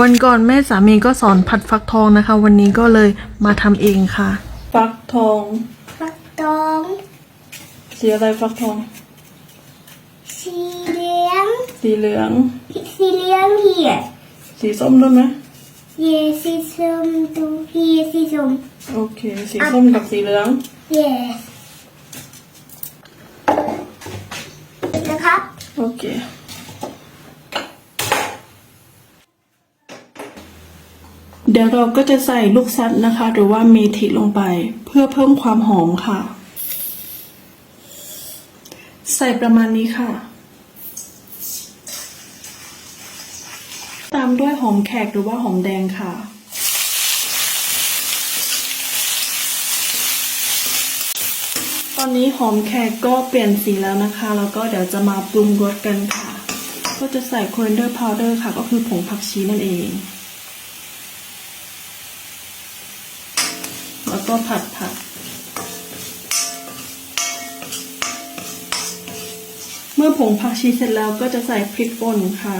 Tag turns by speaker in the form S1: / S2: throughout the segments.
S1: วันก่อนแม่สามีก็สอนผัดฟักทองนะคะ วันนี้ก็เลยมาทำเองค่ะ ฟักทอง
S2: ฟักทอง
S1: สีอะไรฟักทอง
S2: สีเหลือง
S1: สีเหลือง
S2: สีเหลือง here
S1: สีส้มด้วยไหม
S2: yes สีส้มตู here สีส้ม
S1: โอเค สีส้มกับสีเหลือง
S2: yes นะครับ
S1: โอเค เดี๋ยวเราก็จะใส่ลูกซัดนะคะ หรือว่าเมทิลงไป เพื่อเพิ่มความหอมค่ะ ใส่ประมาณนี้ค่ะ ตามด้วยหอมแขกหรือว่าหอมแดงค่ะ ตอนนี้หอมแขกก็เปลี่ยนสีแล้วนะคะ แล้วก็เดี๋ยวจะมาปรุงรสกันค่ะ ก็จะใส่ coriander powder ค่ะ ก็คือผงผักชีนั่นเอง แล้วก็ผัดผัด เมื่อผงผักชีเสร็จแล้วก็จะใส่พริกป่นค่ะ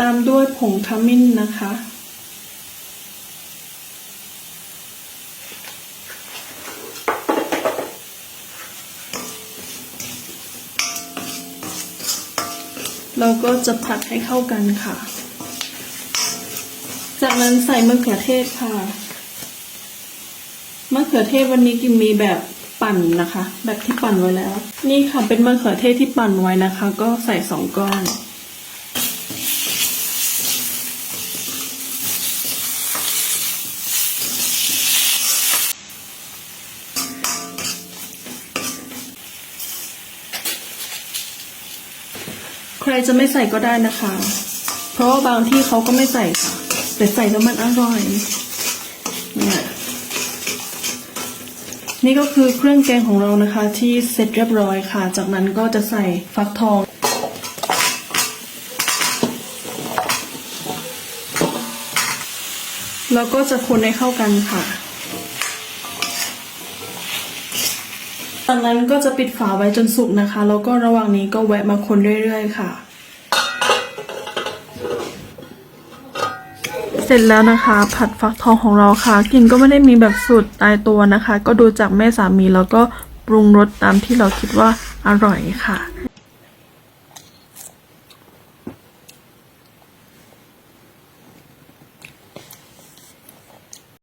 S1: ตามด้วยผงขมิ้นนะคะ เราก็จะผัดให้เข้ากันค่ะ จากนั้นใส่มะเขือเทศค่ะ มะเขือเทศวันนี้กิมมีแบบปั่นนะคะ แบบที่ปั่นไว้แล้ว นี่ค่ะเป็นมะเขือเทศที่ปั่นไว้นะคะ ก็ใส่สองก้อน ใครจะไม่ใส่ก็ได้นะคะ เพราะว่าบางที่เขาก็ไม่ใส่ค่ะ แต่ใส่แล้วมันอร่อยเนี่ยนี่ก็คือเครื่องแกงของเรานะคะ ที่เสร็จเรียบร้อยค่ะ จากนั้นก็จะใส่ฟักทองแล้วก็จะคนให้เข้ากันค่ะ จากนั้นก็จะปิดฝาไว้จนสุกนะคะ แล้วก็ระหว่างนี้ก็แวะมาคนเรื่อยๆค่ะ เสร็จแล้วนะคะ ผัดฟักทองของเราค่ะกลิ่นก็ไม่ได้มีแบบสูตรตายตัวนะคะ ก็ดูจากแม่สามีแล้วก็ปรุงรสตามที่เราคิดว่าอร่อยค่ะ